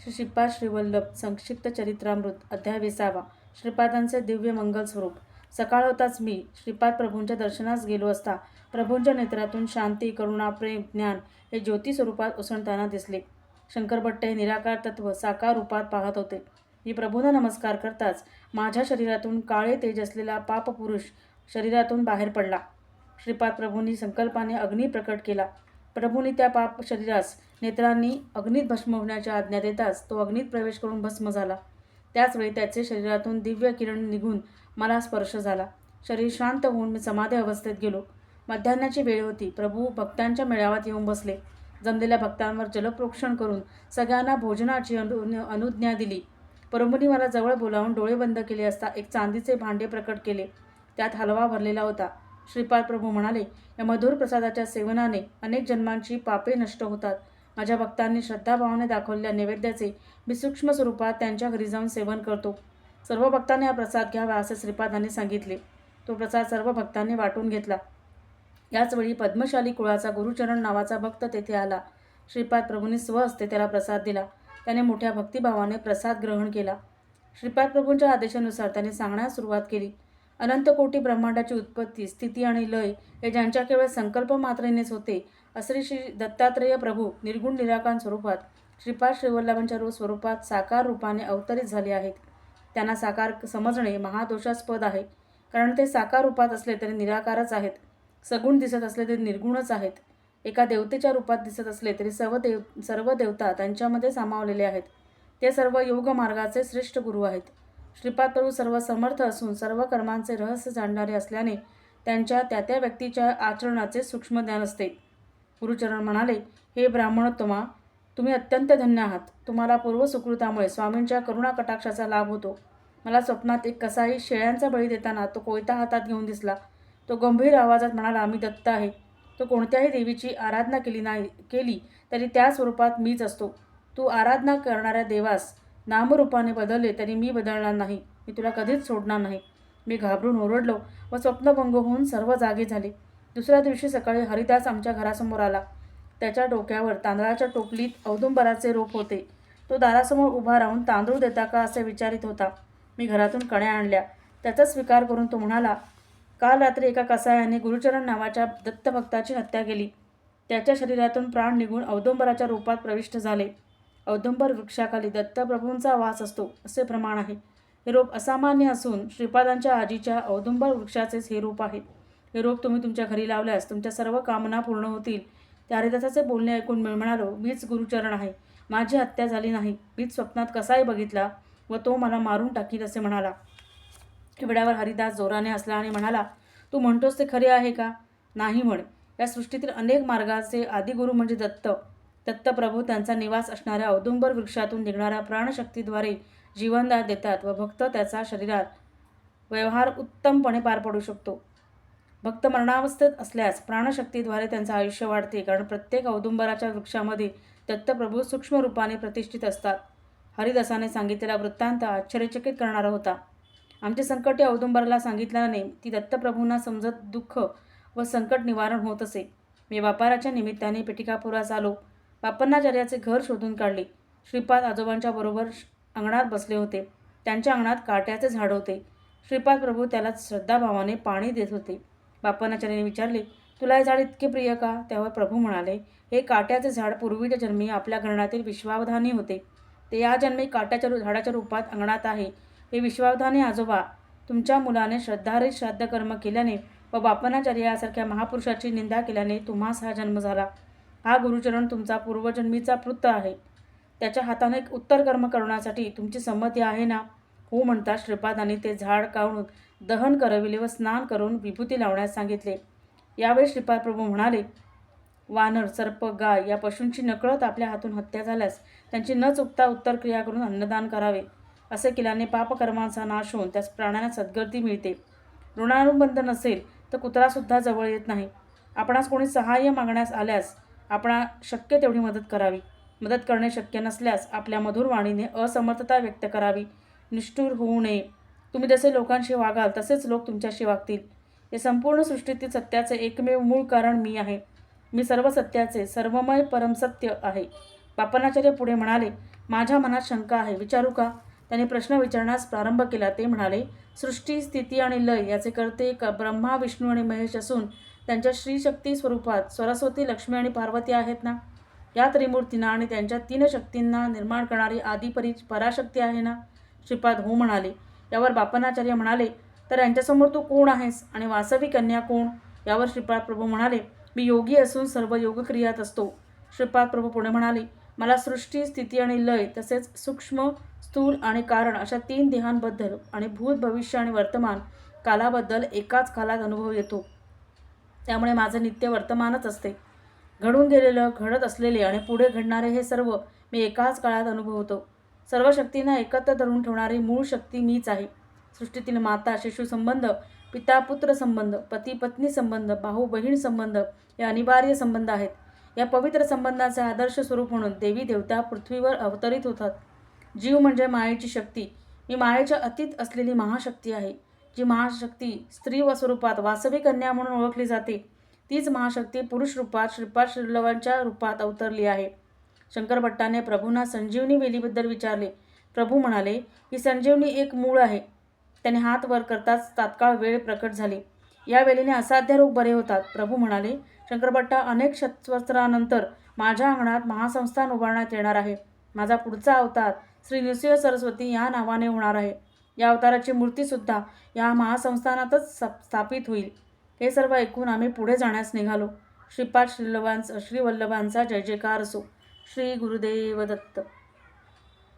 श्री श्रीपाद श्रीवल्लभ संक्षिप्त चरित्रामृत अध्याय विसावा श्रीपादांचे दिव्य मंगल स्वरूप सकाळ होताच मी श्रीपाद प्रभूंच्या दर्शनास गेलो असता प्रभूंच्या नेत्रातून शांती करुणा प्रेम ज्ञान हे ज्योती स्वरूपात उसळताना दिसले. शंकरभट्ट हे निराकार तत्व साकार रूपात पाहत होते. मी प्रभूंना नमस्कार करताच माझ्या शरीरातून काळे तेज असलेला पापपुरुष शरीरातून बाहेर पडला. श्रीपाद प्रभूंनी संकल्पाने अग्नी प्रकट केला. प्रभूने त्या पाप शरीरास नेत्रांनी अग्नीत भस्म होण्याची आज्ञा देताच तो अग्नीत प्रवेश करून भस्म झाला. त्याचवेळी त्याचे शरीरातून दिव्य किरण निघून मला स्पर्श झाला. शरीर शांत होऊन मी समाधी अवस्थेत गेलो. मध्यान्हाची वेळ होती. प्रभू भक्तांच्या मेळाव्यात येऊन बसले. जमलेल्या भक्तांवर जलप्रोक्षण करून सगळ्यांना भोजनाची अनु अनुज्ञा दिली. प्रभूंनी मला जवळ बोलावून डोळे बंद केले असता एक चांदीचे भांडे प्रकट केले. त्यात हलवा भरलेला होता. श्रीपाद प्रभू म्हणाले या मधुर प्रसादाच्या सेवनाने अनेक जन्मांची पापे नष्ट होतात. माझ्या भक्तांनी श्रद्धाभावाने दाखवलेल्या नैवेद्याचे मी सूक्ष्म स्वरूपात त्यांच्या घरी जाऊन सेवन करतो. सर्व भक्तांनी हा प्रसाद घ्यावा असे श्रीपादांनी सांगितले. तो प्रसाद सर्व भक्तांनी वाटून घेतला. याचवेळी पद्मशाली कुळाचा गुरुचरण नावाचा भक्त तेथे आला. श्रीपाद प्रभूंनी स्वहस्ते त्याला प्रसाद दिला. त्याने मोठ्या भक्तिभावाने प्रसाद ग्रहण केला. श्रीपाद प्रभूंच्या आदेशानुसार त्याने सांगण्यास सुरुवात केली. अनंत कोटी ब्रह्मांडाची उत्पत्ती स्थिती आणि लय हे ज्यांच्या केवळ संकल्प मात्रेनेच होते असे श्री दत्तात्रेय प्रभू निर्गुण निराकार स्वरूपात श्रीपाद श्रीवल्लभांच्या रूप स्वरूपात साकार रूपाने अवतरित झाले आहेत. त्यांना साकार समजणे महादोषास्पद आहे. कारण ते साकार रूपात असले तरी निराकारच आहेत. सगुण दिसत असले तरी निर्गुणच आहेत. एका देवतेच्या रूपात दिसत असले तरी सर्व देव सर्व देवता त्यांच्यामध्ये सामावलेले आहेत. ते सर्व योग मार्गाचे श्रेष्ठ गुरु आहेत. श्रीपाद प्रभू सर्व समर्थ असून सर्व कर्मांचे रहस्य जाणणारे असल्याने त्यांच्या त्या त्या व्यक्तीच्या आचरणाचे सूक्ष्म ज्ञान असते. गुरुचरण म्हणाले हे ब्राह्मणोत्तमा तुम्ही अत्यंत धन्य आहात. तुम्हाला पूर्व सुकृतामुळे स्वामींच्या करुणा कटाक्षाचा लाभ होतो. मला स्वप्नात एक कसाही शेळ्यांचा बळी देताना तो कोयता हातात घेऊन दिसला. तो गंभीर आवाजात म्हणाला मी दत्त आहे. तो कोणत्याही देवीची आराधना केली नाही केली तरी त्या स्वरूपात मीच असतो. तू आराधना करणाऱ्या देवास. नामरूपाने बदलले तरी मी बदलणार नाही. मी तुला कधीच सोडणार नाही. मी घाबरून ओरडलो व स्वप्नभंग होऊन सर्व जागे झाले. दुसऱ्या दिवशी सकाळी हरिदास आमच्या घरासमोर आला. त्याच्या डोक्यावर तांदळाच्या टोपलीत औदुंबराचे रोप होते. तो दारासमोर उभा राहून तांदूळ देता का असे विचारित होता. मी घरातून कण्या आणल्या. त्याचा स्वीकार करून तो म्हणाला काल रात्री एका कसायाने गुरुचरण नावाच्या दत्तभक्ताची हत्या केली. त्याच्या शरीरातून प्राण निघून औदुंबराच्या रूपात प्रविष्ट झाले. औदुंबर वृक्षाखाली दत्तप्रभूंचा वास असतो असे प्रमाण आहे. हे रोप असामान्य असून श्रीपादांच्या आजीच्या औदुंबर वृक्षाचेच हे रूप आहे. हे रोप तुम्ही तुमच्या घरी लावल्यास तुमच्या सर्व कामना पूर्ण होतील. त्या हरिदासाचे बोलणे ऐकून मी म्हणालो मीच गुरुचरण आहे. माझी हत्या झाली नाही. मीच स्वप्नात कसाही बघितला व तो मला मारून टाकील असे म्हणाला. एवढ्यावर हरिदास जोराने हसला आणि म्हणाला तू म्हणतोस ते खरे आहे का? नाही म्हण. या सृष्टीतील अनेक मार्गाचे आदिगुरु म्हणजे दत्त. दत्तप्रभू त्यांचा निवास असणाऱ्या औदुंबर वृक्षातून निघणाऱ्या प्राणशक्तीद्वारे जीवनदान देतात व भक्त त्याचा शरीरात व्यवहार उत्तमपणे पार पडू शकतो. भक्त मरणावस्थेत असल्यास प्राणशक्तीद्वारे त्यांचं आयुष्य वाढते कारण प्रत्येक औदुंबराच्या वृक्षामध्ये दत्तप्रभू सूक्ष्म रूपाने प्रतिष्ठित असतात. हरिदासाने सांगितलेला वृत्तांत आश्चर्यचकित करणारा होता. आमचे संकट या औदुंबराला सांगितल्याने ती दत्तप्रभूंना समजत दुःख व संकट निवारण होत असे. मी व्यापाराच्या निमित्ताने पेटिकापुरास आलो. बापन्नाचार्याचे घर शोधून काढले. श्रीपाद आजोबांच्या बरोबर अंगणात बसले होते. त्यांच्या अंगणात काट्याचे झाड होते. श्रीपाद प्रभू त्याला श्रद्धाभावाने पाणी देत होते. बापन्नाचार्याने विचारले तुला हे झाड इतके प्रिय का? त्यावर प्रभू म्हणाले हे काट्याचे झाड पूर्वीच्या जन्मी आपल्या घराण्यातील विश्वावधानी होते. ते या जन्मी काट्याच्या रु- झाडाच्या रूपात अंगणात आहे. हे विश्वावधानी आजोबा तुमच्या मुलाने श्रद्धारित श्राद्ध कर्म केल्याने व बापनाचार्य यासारख्या महापुरुषाची निंदा केल्याने तुम्हास हा जन्म झाला. हा गुरुचरण तुमचा पूर्वजन्मीचा पृत्त आहे. त्याच्या हाताने एक उत्तर कर्म करण्यासाठी तुमची संमती आहे ना? हो म्हणता श्रीपादांनी ते झाड काढून दहन करविले व स्नान करून विभूती लावण्यास सांगितले. यावेळी श्रीपाद प्रभू म्हणाले वानर सर्प गाय या पशूंची नकळत आपल्या हातून हत्या झाल्यास त्यांची न चुकता उत्तर क्रिया करून अन्नदान करावे. असे केल्याने पापकर्मांचा नाश होऊन त्यास प्राण्यांना सद्गती मिळते. ऋणानुबंध नसेल तर कुत्रासुद्धा जवळ येत नाही. आपणास कोणी सहाय्य मागण्यास आल्यास आपणा शक्य तेवढी मदत करावी. मदत करणे शक्य नसल्यास आपल्या मधुर वाणीने असमर्थता व्यक्त करावी. निष्ठुर होऊ नये. तुम्ही जसे लोकांशी वागाल तसेच लोक तुमच्याशी वागतील. हे संपूर्ण सृष्टीतील सत्याचे एकमेव मूळ कारण मी आहे. मी सर्व सत्याचे सर्वमय परमसत्य आहे. पापनाचार्य पुढे म्हणाले माझ्या मनात शंका आहे. विचारू का? त्यांनी प्रश्न विचारण्यास प्रारंभ केला. ते म्हणाले सृष्टी स्थिती आणि लय याचे कर्ते क ब्रह्मा विष्णू आणि महेश असून त्यांच्या श्रीशक्ती स्वरूपात सरस्वती लक्ष्मी आणि पार्वती आहेत ना? या त्रिमूर्तींना आणि त्यांच्या तीन शक्तींना निर्माण करणारी आदिपरी पराशक्ती आहे ना? श्रीपाद हो म्हणाले. यावर बापनाचार्य म्हणाले तर यांच्यासमोर तू कोण आहेस आणि वासवी कन्या कोण? यावर श्रीपाद प्रभू म्हणाले मी योगी असून सर्व योगक्रियात असतो. श्रीपाद प्रभू पुढे म्हणाले मला सृष्टी स्थिती आणि लय तसेच सूक्ष्म स्थूल आणि कारण अशा तीन देहांबद्दल आणि भूत भविष्य आणि वर्तमान कालाबद्दल एकाच कालात अनुभव येतो. त्यामुळे माझं नित्य वर्तमानच असते. घडून गेलेलं घडत असलेले आणि पुढे घडणारे हे सर्व मी एकाच काळात अनुभवतो सर्व शक्तींना एकत्र धरून ठेवणारी मूळ शक्ती मीच आहे. सृष्टीतील माता शिशु संबंध पिता पुत्र संबंध पती पत्नी संबंध भाऊ बहीण संबंध हे अनिवार्य संबंध आहेत. या पवित्र संबंधाचे आदर्श स्वरूप म्हणून देवी देवता पृथ्वीवर अवतरित होतात. जीव म्हणजे मायेची शक्ती. ही मायेच्या अतीत असलेली महाशक्ती आहे. जी महाशक्ती स्त्री व स्वरूपात वासवी कन्या म्हणून ओळखली जाते. तीच महाशक्ती पुरुष रूपात श्रीपाद श्रीलवांच्या रूपात अवतरली आहे. शंकर भट्टाने प्रभूंना संजीवनी वेलीबद्दल विचारले. प्रभू म्हणाले ही संजीवनी एक मूळ आहे. त्याने हात वर करताच तात्काळ वेळ प्रकट झाली. या वेलीने असाध्य रोग बरे होतात. प्रभू म्हणाले शंकरभट्टा अनेक शतवस्त्रानंतर माझ्या अंगणात महासंस्थान उभारण्यात येणार आहे. माझा पुढचा अवतार श्री नृसिंह सरस्वती या नावाने होणार आहे. या अवताराची मूर्तीसुद्धा या महासंस्थानातच स्थापित होईल. हे सर्व ऐकून आम्ही पुढे जाण्यास निघालो. श्रीपाद श्रीलवांच श्रीवल्लभांचा जय जयकार असो. श्री गुरुदेव दत्त.